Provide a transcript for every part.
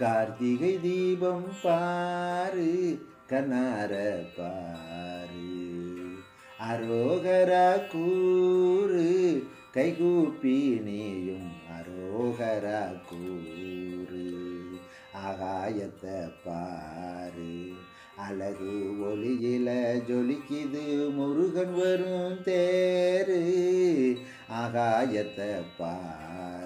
கார்த்திகை தீபம் பாரு கனார பாரு. அரோகரா கூறு கைகூப்பி நீயும் அரோகரா கூறு. ஆகாயத்தை பாரு அழகு ஒளியில ஜொலிக்குது முருகன் வரும் தேரு. ஆகாயத்தை பாரு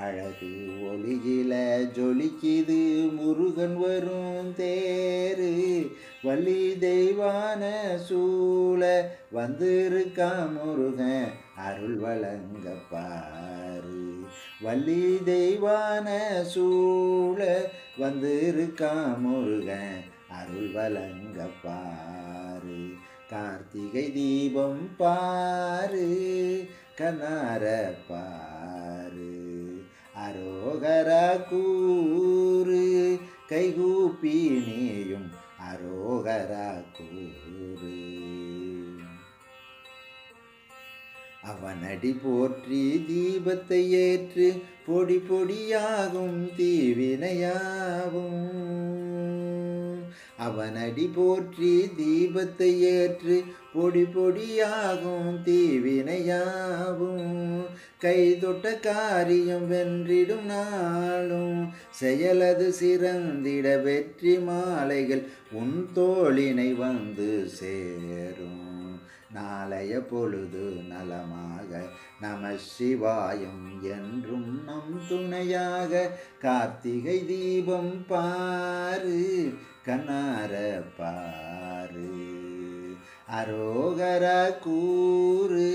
அழகு ஒளியில ஜொலிக்குது முருகன் வரும் தேரு. வள்ளி தெய்வான சூழ வந்திருக்கா முருகன் அருள் வழங்க பாரு. வள்ளி தெய்வான சூழ வந்திருக்கா முருகன் அருள் வழங்க பாரு. கார்த்திகை தீபம் பாரு கனார பாரு. அரோகரா கூறு கைகூப்பி நீயும் அரோகரா கூறு அவனடி போற்றி தீபத்தை ஏற்று பொடி பொடியாகும் தீவினையாகும் அவனடி போற்றி தீபத்தை ஏற்று பொடி பொடியாகும் தீவினையாகும் கைதொட்ட காரியம் வென்றிடும் நாளும். செயலது சிறந்திட வெற்றி மாலைகள் உன் தோளினை வந்து சேரும். நாளைய பொழுது நலமாக நம சிவாயம் என்றும் நம் துணையாக கார்த்திகை தீபம் பாரு கண்ணார பாரு. அரோகர கூறு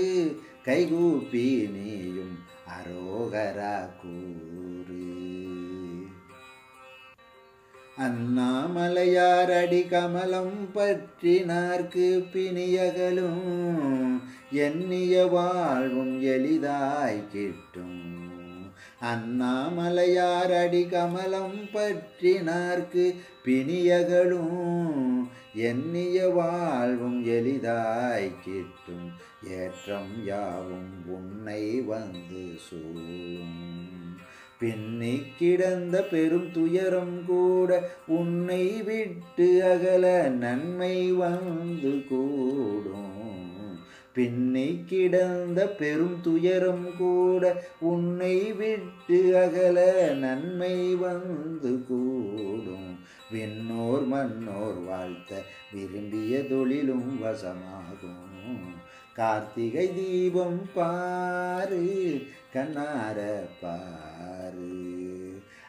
கைகூப்பி நீ அரோகரா கூறு. அண்ணாமலையார் அடி கமலம் பற்றினார்க்கு பிணியகலும் எண்ணிய வாழ்வும் எளிதாய் கிட்டும். அண்ணாமலையார் அடி கமலம் பற்றினார்க்கு பிணியகளும் எண்ணிய வாழ்வும் எளிதாய் கிட்டும். ஏற்றம் யாவும் உன்னை வந்து சூழும். பின்னி கிடந்த பெரும் துயரம் கூட உன்னை விட்டு அகல நன்மை வந்து கூடும். பெண்ணை கிடந்த பெரும் துயரம் கூட உன்னை விட்டு அகல நன்மை வந்து கூடும். விண்ணோர் மன்னோர் வாழ்த்த விரும்பிய தொழிலும் வசமாகும். கார்த்திகை தீபம் பாரு கண்ணார பாரு.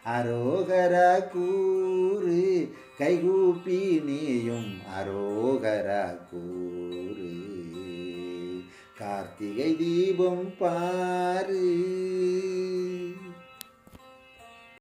அரோகர கூறு கைகூப்பி நீயும் அரோகர கூறு. கார்த்திகை தீபம் பாரு.